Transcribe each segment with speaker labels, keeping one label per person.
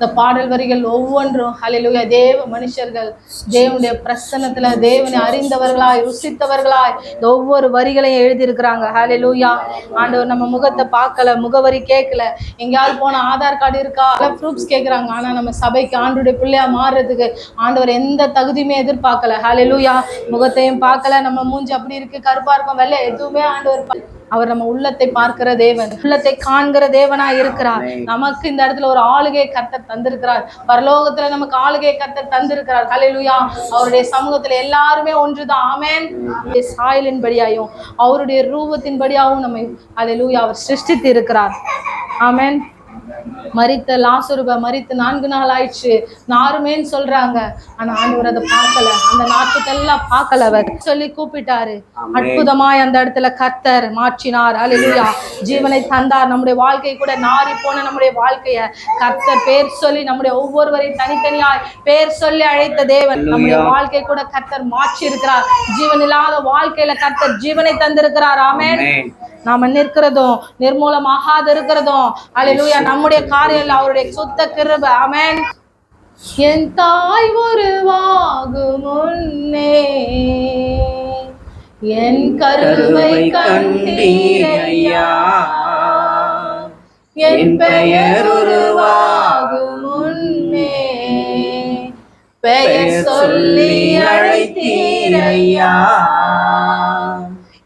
Speaker 1: இந்த பாடல் வரிகள் ஒவ்வொன்றும் ஹalleluya தேவ மனுஷர்கள் தேவனுடைய பிரசன்னத்துல தேவனை அறிந்தவர்களாய் ருசித்தவர்களாய் இந்த ஒவ்வொரு வரிகளையும் எழுதியிருக்கிறாங்க. ஹalleluya ஆண்டவர் நம்ம முகத்தை பார்க்கல முகவரி கேட்கல. எங்கேயாவது போன ஆதார் கார்டு இருக்கா? ப்ரூஃப்ஸ் கேட்குறாங்க. ஆனா நம்ம சபைக்கு ஆண்டுடைய பிள்ளையா மாறுறதுக்கு ஆண்டவர் எந்த தகுதியுமே எதிர்பார்க்கல. ஹalleluya முகத்தையும் பார்க்கல. நம்ம மூஞ்சி அப்படி இருக்கு கருப்பா இருக்கும் வெள்ளை எதுவுமே ஆண்டவர் அவர் நம்ம உள்ளத்தை பார்க்கிற தேவன் உள்ளத்தை காண்கிற தேவனா இருக்கிறார். நமக்கு இந்த இடத்துல ஒரு ஆளுகை கர்த்தர் தந்திருக்கிறார். பரலோகத்துல நமக்கு ஆளுகை கர்த்தர் தந்திருக்கிறார். ஹalleluya. அவருடைய சமூகத்துல எல்லாருமே ஒன்றுதான். ஆமென். அவருடைய சாயலின்படியாயும் அவருடைய ரூபத்தின்படியாகவும் நம்மை ஹalleluya அவர் சிருஷ்டித்து இருக்கிறார் ஆமென். மரித்த லாசுருப மரித்து நான்கு நாள் ஆயிடுச்சு. நாருமேன்னு சொல்றாங்க. ஆனா ஆண்டவர் அதை பார்க்கல. அந்த நாட்டுக்கெல்லாம் பார்க்கல அவர். சொல்லி கூப்பிட்டாரு. அற்புதமாய் அந்த இடத்துல கர்த்தர் மாற்றினார். அல்லேலூயா ஜீவனை தந்தார். நம்முடைய வாழ்க்கை கூட நாறி போன நம்முடைய வாழ்க்கைய கர்த்தர் பேர் சொல்லி நம்முடைய ஒவ்வொருவரையும் தனித்தனியாய் பேர் சொல்லி அழைத்த தேவன். நம்முடைய வாழ்க்கை கூட கர்த்தர் மாற்றி இருக்கிறார் ஜீவன் இல்லாத வாழ்க்கையில கர்த்தர் ஜீவனை தந்திருக்கிறார். ஆமென். நாம நிற்கிறதும் நிர்மூலமாகாது இருக்கிறதும் அல்லேலூயா நம்முடைய காரியம் அவருடைய சுத்த கிருப. ஆமென் என் தாய் உருவாகும் முன்னே என் கருவை கண்டீரையா. என் பெயர் உருவாகும் முன்னே பெயர் சொல்லி அழைத்தீரையா.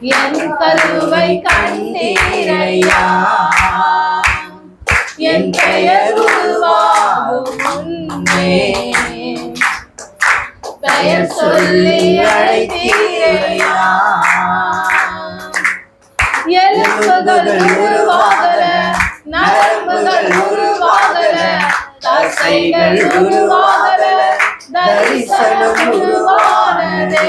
Speaker 1: என் கருவை கண்டீரையா என் பெயர் உருவாகும் பெயர் சொல்லி அழைத்தீரையா எலும்புகள் உருவாகல நரம்புகள் உருவாகல தசைகள் உருவாகல தரிசனம் உருவானதே.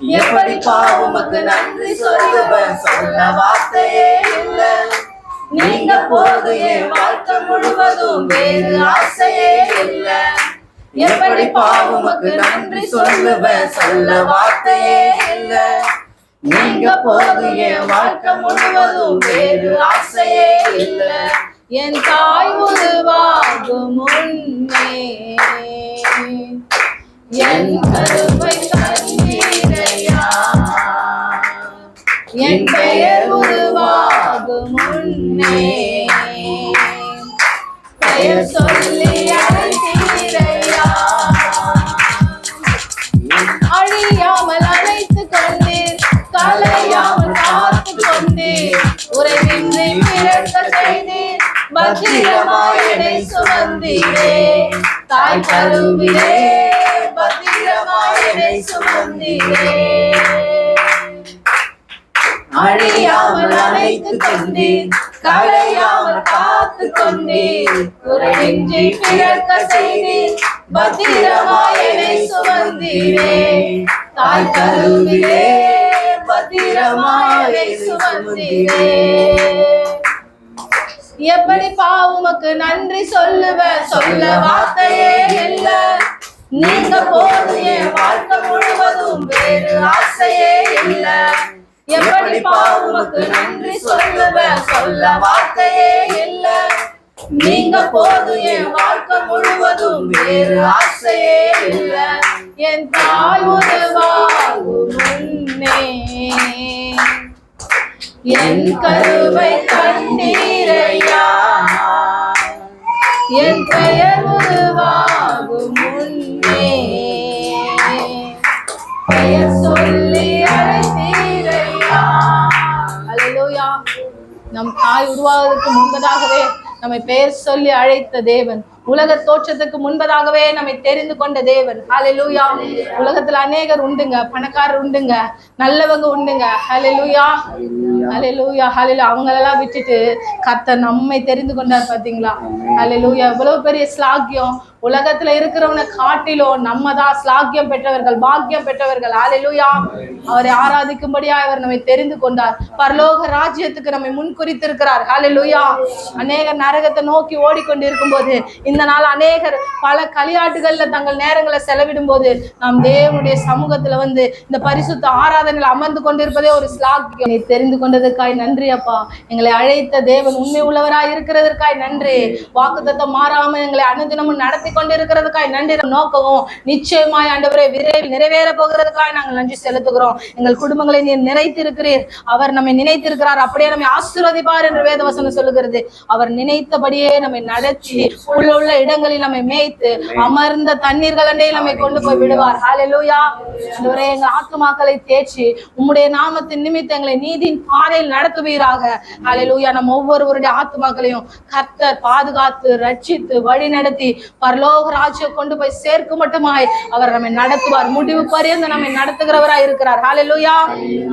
Speaker 2: எப்படி பாவமக்கு நன்றி சொல்லுவேன் சொல்ல வார்த்தையே இல்ல. நீங்க போது என் வாழ்க்கை முழுவதும் வேறு ஆசையே இல்ல. எப்படி பாவமக்கு நன்றி சொல்லுவேன் சொல்ல வார்த்தையே இல்ல. நீங்க போது என் வாழ்க்கை முழுவதும் வேறு ஆசையே இல்ல.
Speaker 1: என் தாய் உருவாகும் முன்னே என் கருவை கண்ணீரையா பத்திரமாயனை சுமந்தீரே தாய் கருவிலே பத்திரமாயனை சுமந்தீரே
Speaker 2: அழியாமல் அழைத்து கொண்டேன் கலையாமல் காத்து கொண்டீர்
Speaker 1: குறைவின்றி பிறக்க செய்தீர். பத்திரமாயனை சுமந்தீரே. தாய் கருவிலே பத்திரமாயனை சுமந்தீரே. எப்படி பாவுமக்கு நன்றி சொல்லுவ? சொல்ல வார்த்தையே இல்ல. நீங்க போது என் வாழ்க்கை முழுவதும் வேறு ஆசையே இல்லை. எப்படி பாவுமக்கு நன்றி சொல்லுவேன் சொல்ல வார்த்தையே இல்ல. நீங்க போது என் வாழ்க்கை முழுவதும் வேறு ஆசையே இல்ல. என் தாய் உருவாகும் என் கருவை கண்டீரையா? என் பெயர் உருவாகும் தாய் உருவாவதற்கு முன்பதாகவே நம்மை பெயர் சொல்லி அழைத்த தேவன். உலக தோற்றத்துக்கு முன்பதாகவே நம்மை தெரிந்து கொண்ட தேவன். ஹalleluya உலகத்துல அநேகர் உண்டுங்க பணக்காரர் உண்டுங்க நல்லவங்க உண்டுங்க. ஹalleluya ஹalleluya ஹalleluya அவங்களெல்லாம் விட்டுட்டு கத்த நம்மை தெரிந்து கொண்டார் பாத்தீங்களா? ஹalleluya எவ்வளவு பெரிய ஸ்லாக்கியம். உலகத்துல இருக்கிறவனை காட்டிலும் நம்ம தான் ஸ்லாக்கியம் பெற்றவர்கள் பாக்கியம் பெற்றவர்கள். ஹalleluya அவரை ஆராதிக்கும்படியா அவர் நம்மை தெரிந்து கொண்டார். பரலோக ராஜ்யத்துக்கு நம்மை முன்குறித்திருக்கிறார். ஹalleluya அநேகர் நரகத்தை நோக்கி ஓடிக்கொண்டிருக்கும் போது இந்த நாள் அநேகர் பல களியாட்டுகள்ல தங்கள் நேரங்களை செலவிடும் போது நாம் தேவனுடைய சமூகத்துல வந்து இந்த பரிசுத்த ஆராதனையில் அமர்ந்து கொண்டிருப்பதே ஒரு ஸ்லாக்கியம் நீ தெரிந்து கொண்டதற்காய் நன்றி அப்பா. எங்களை அழைத்த தேவன் உண்மை உள்ளவராய் இருக்கிறதற்காய் நன்றி. வாக்குத்தத்தை மாறாம எங்களை அனுதினமும் நடத்தி கொண்டிருக்கிறதுக்காய் நன்றி. நோக்கவும் நிச்சயமாய் ஆண்டவரே விரைவில் நிறைவேற போகிறதுக்காய் நாங்கள் நன்றி செலுத்துகிறோம். எங்கள் குடும்பங்களை நீர் நிறைத்திருக்கிறீர் அவர் நம்மை நினைத்திருக்கிறார். அப்படியே நம்மை ஆசீர்வதிப்பார் என்று வேதவசனம் சொல்லுகிறது. அவர் நினைத்தபடியே நம்மை நடத்தி உள்ள இடங்களில் நம்மை மேய்த்து அமர்ந்த தண்ணீர்கள் அண்டே நம்மை கொண்டு போய் விடுவார். ஹalleluya ஆண்டவரே எங்கள் ஆத்துமாக்களை தேய்ச்சி உம்முடைய நாமத்தின் நிமித்தம் எங்களை நீதியின் பாதையில் நடத்துவீராக. ஹalleluya நம்ம ஒவ்வொருவருடைய ஆத்துமாக்களையும் கர்த்தர் பாதுகாத்து ரட்சித்து வழி நடத்தி பரலோக ராஜ்யம் கொண்டு போய் சேர்க்கும் மட்டுமாய் அவர் நம்மை நடத்துவார். முடிவு பரியந்த நம்மை நடத்துகிறவராய் இருக்கிறார். ஹalleluya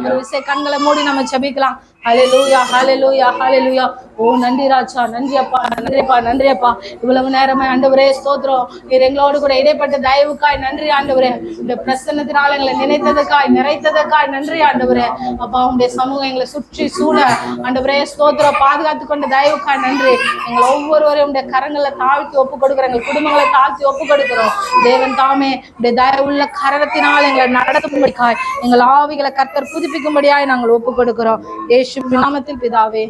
Speaker 1: ஒரு விசை கண்களை மூடி நம்ம ஜெபிக்கலாம். ஹalleluya ஹalleluya ஹalleluya ஓ நன்றி ராஜா நன்றி அப்பா நன்றியப்பா இவ்வளவு நேரமா ஆண்டவரே ஸ்தோத்திரம். நீர் எங்களோடு கூட இடைப்பட்ட தயவுக்காய் நன்றி ஆண்டவரே. இந்த பிரசன்னத்தினால எங்களை நினைத்ததுக்காய் நிறைத்ததுக்காய் நன்றி ஆண்டவரே. அப்பா உங்களுடைய சமூகம் எங்களை சுற்றி சூழ. ஆண்டவரே ஸ்தோத்திரம். பாதுகாத்து கொண்ட தயவுக்காய் நன்றி. எங்களை ஒவ்வொருவரையும் உடைய கரங்களை தாழ்த்தி ஒப்பு கொடுக்குறோம். எங்கள் குடும்பங்களை தாழ்த்தி ஒப்பு கொடுக்குறோம். தேவன் தாமே உடைய தயவுள்ள கரணத்தினால் எங்களை நடத்தும்படிக்காய். எங்கள் ஆவிகளை கர்த்தர் புதுப்பிக்கும்படியாய் நாங்கள் ஒப்பு கொடுக்கிறோம். இயேசு நாமத்தில் பிதாவே.